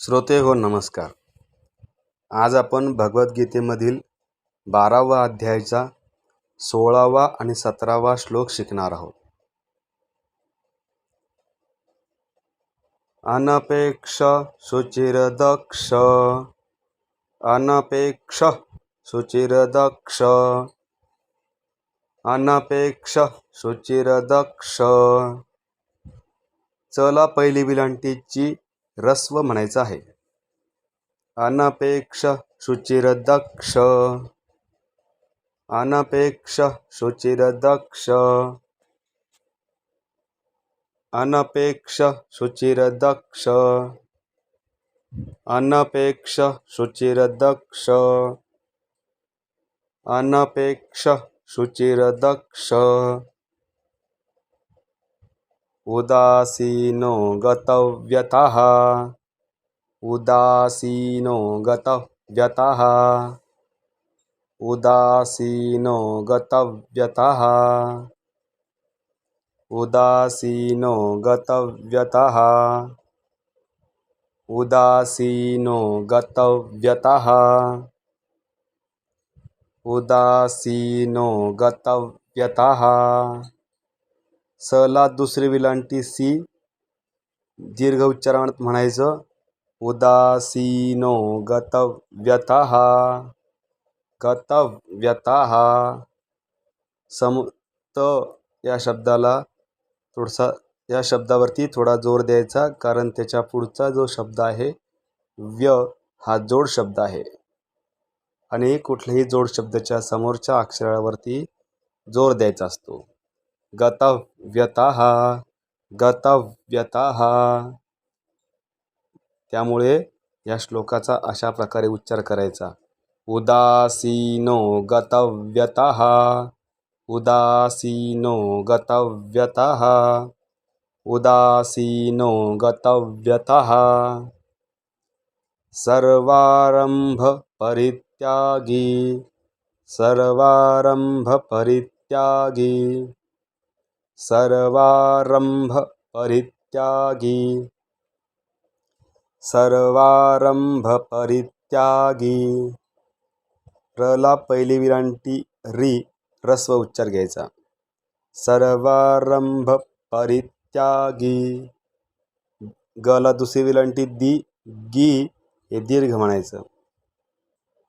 श्रोते हो नमस्कार. आज आपण भगवद्गीतेमधील बारावा अध्यायाचा सोळावा आणि सतरावा श्लोक शिकणार आहोत. अनपेक्ष शुचिरदक्ष अनपेक्ष शुचिरदक्ष अनपेक्ष शुचिरदक्ष चला पहिली विलांटीची रस्व म्हणायचं आहे. अनपेक्ष शुचिरदक्ष अनपेक्ष शुचिरदक्ष अनपेक्ष शुचिरदक्ष अनपेक्ष शुचिरदक्ष अनपेक्ष शुचिरदक्ष ઉદાસીનો ગતવ્યત ઉદાસીનો ગતવ્યત ઉદાસીનો ગતવ્યત ઉદાસીનો ગતવ્યત ઉદાસીનો ગતવ્યત ઉદાસીનો ગતવ્યત सला दुसरी विलांटी सी. दीर्घ उच्चारणात म्हणायचं उदासीनो गतव्यतः गतव्यतः. सम त या शब्दाला थोडासा या शब्दावरती थोडा जोर द्यायचा कारण त्याच्या पुढचा जो शब्द आहे व्य हा जोड शब्द आहे. आणि कुठल्याही जोड शब्दाच्या समोरच्या अक्षरावरती जोर द्यायचा असतो. गतव्यतः गतव्यतः. त्यामुळे या श्लोकाचा अशा प्रकारे उच्चार करायचा. उदासीनो गतव्यतः उदासीनो गतव्यतः उदासीनो गतव्यतः. सर्वारंभ परित्यागी सर्वारंभ परित्यागी सर्वारंभ परित्यागी। सर्वारंभ परित्यागी। रला पहिली विरांटी री रस्व उच्चार घ्यायचा. सर्वारंभ परित्यागी। गला दुसरी विलांटी दी गी हे दीर्घ म्हणायचं.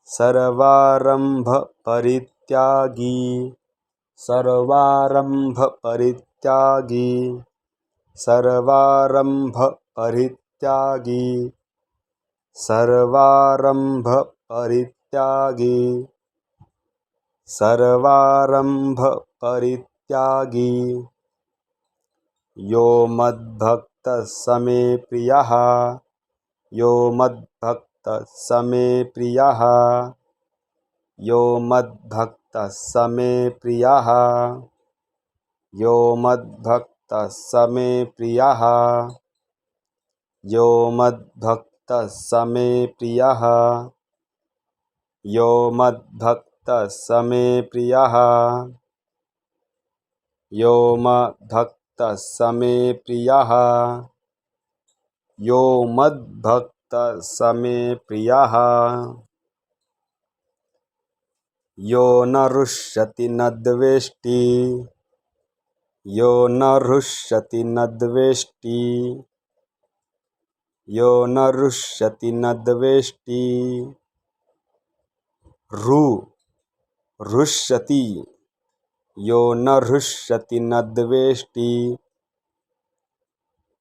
सर्वारंभ परित्यागी। सर्वारम्भपरित्यागी। सर्वारम्भपरित्यागी। सर्वारम्भपरित्यागी। सर्वारम्भपरित्यागी। यो मद्भक्तः यो मद्भक्तसमे प्रियः। यो मद्भक्तः मद्भक्तसमे प्रियः। यो मद्भक्तः तस्स मे प्रियः। यो मद्भक्तः स मे प्रियः। यो मद्भक्तः स मे प्रियः। यो मद्भक्तः स मे प्रियः। यो मद्भक्तः स मे प्रियः। यो मद्भक्तः स मे प्रियः। યો ન રુષ્યતિ ન દ્વેષ્ટિ યો ન રુષ્યતિ ન દ્વેષ્ટિ યો ન રુષ્યતિ ન દ્વેષ્ટિ રુ રુષ્યતિ યો ન રુષ્યતિ ન દ્વેષ્ટિ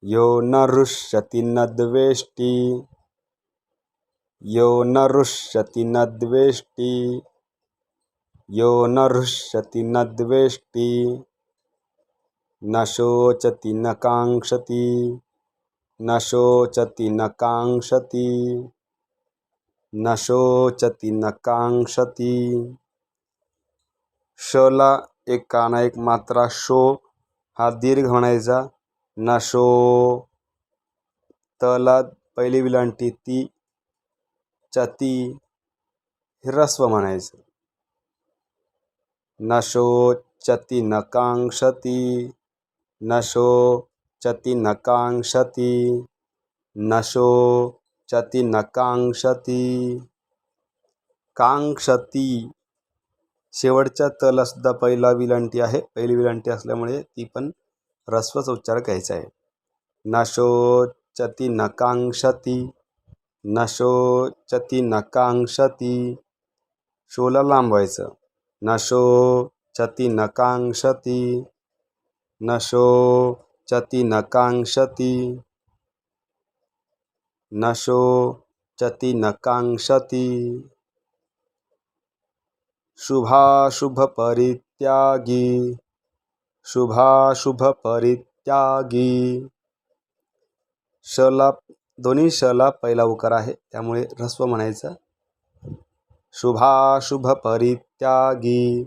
યો ન રુષ્યતિ ન દ્વેષ્ટિ યો ન રુષ્યતિ यो न हृष्यति न द्वेष्टि न शोचति न काङ्क्षति न शोचति न काङ्क्षति न शोचति न काङ्क्षति। शला एक काना एक मात्रा शो हा दीर्घ म्हणायचा. न शो तला पहिली विलांटी ती चती हे रस्व म्हणायचं. न शोचति न काङ्क्षति न शोचति न काङ्क्षति न शोचति न नकांक्षती. कांक्षती शेवटच्या तला सुद्धा पहिला विलांटी आहे. पहिली विलांटी असल्यामुळे ती पण ह्रस्वच उच्चार घ्यायचा आहे. नशोचती नकांक्षती न नकांक्षती. शोला लांबवायचं. नशोचती नकांक्षती न नकांक्षती शुभाशुभ परित्यागी शुभाशुभपरित्यागी शुभाशुभपरित्यागी। शला दोन्ही शला पहिला उकार आहे त्यामुळे ह्रस्व म्हणायचं. शुभाशुभपरित्यागी।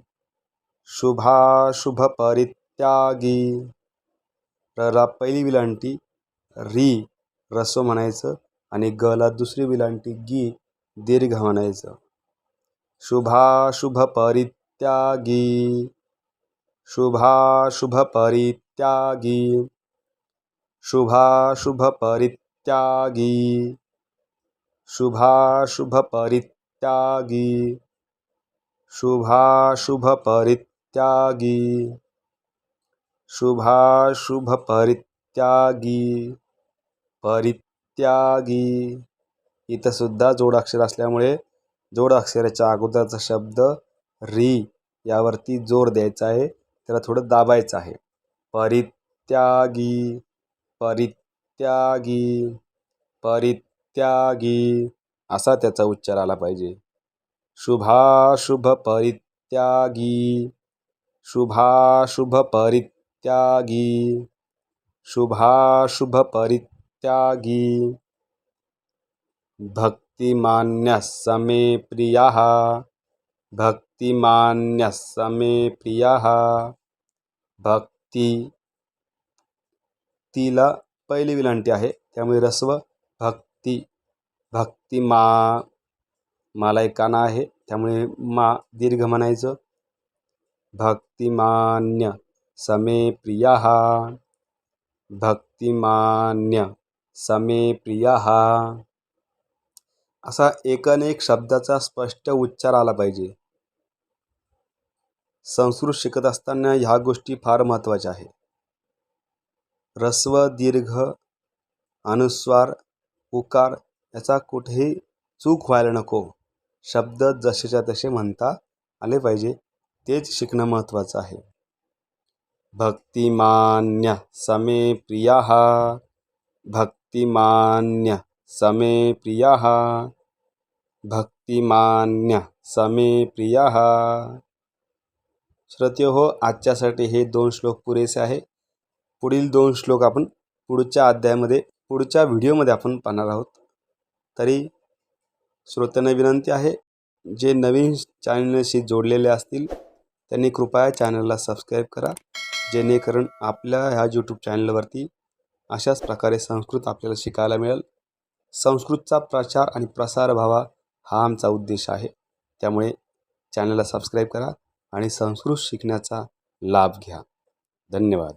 शुभाशुभपरित्यागी। रला पहिली विलांटी री रस्व म्हणायचं आणि गला दुसरी विलांटी गी दीर्घ म्हणायचं. शुभाशुभपरित्यागी। शुभाशुभपरित्यागी। शुभाशुभपरित्यागी। शुभाशुभपरित्यागी। शुभाशुभपरित्यागी। शुभाशुभपरित्यागी। परित्यागी। इथं सुद्धा जोडाक्षर असल्यामुळे जोडाक्षराच्या अगोदरचा शब्द री यावरती जोर द्यायचा आहे. त्याला थोडं दाबायचं आहे. परित्यागी। परित्यागी। परित्यागी। असा त्याचा उच्चार आला पाहिजे. शुभाशुभ परित्यागी. शुभाशुभ परित्यागी. शुभाशुभ परित्यागी. भक्तिमान्यः समे प्रियः. भक्तिमान्यः समे प्रियः. भक्ती तिला पहिली विलांटी आहे. त्यामुळे रस्व भक्ती भक्तिमा माला एक काना आहे. त्यामुळे मा दीर्घ म्हणायचं. भक्तिमान्य समे प्रिया भक्तिमान्य समे प्रिया असा एकानेक शब्दाचा स्पष्ट उच्चार आला पाहिजे. संस्कृत शिकत असताना ह्या गोष्टी फार महत्त्वाच्या आहे रस्व दीर्घ अनुस्वार उकार याचा कुठेही चूक व्हायला नको. शब्द जसेच्या तसे म्हणता आले पाहिजे. तेच शिकणं महत्त्वाचं आहे. भक्तिमान्य समे प्रिया. भक्तिमान्य समे प्रिया. भक्तिमान्य समे प्रिया. श्रोते हो आजच्यासाठी हे दोन श्लोक पुरेसे आहे. पुढील दोन श्लोक आपण पुढच्या अध्यायामध्ये पुढच्या व्हिडिओमध्ये आपण पाहणार आहोत. तरी श्रोत्यांना विनंती आहे जे नवीन चॅनलशी जोडलेले असतील त्यांनी कृपया चॅनलला सबस्क्राईब करा जेणेकरून आपल्या ह्या यूट्यूब चॅनलवरती अशाच प्रकारे संस्कृत आपल्याला शिकायला मिळेल. संस्कृतचा प्रचार आणि प्रसार व्हावा हा आमचा उद्देश आहे. त्यामुळे चॅनलला सबस्क्राईब करा आणि संस्कृत शिकण्याचा लाभ घ्या. धन्यवाद.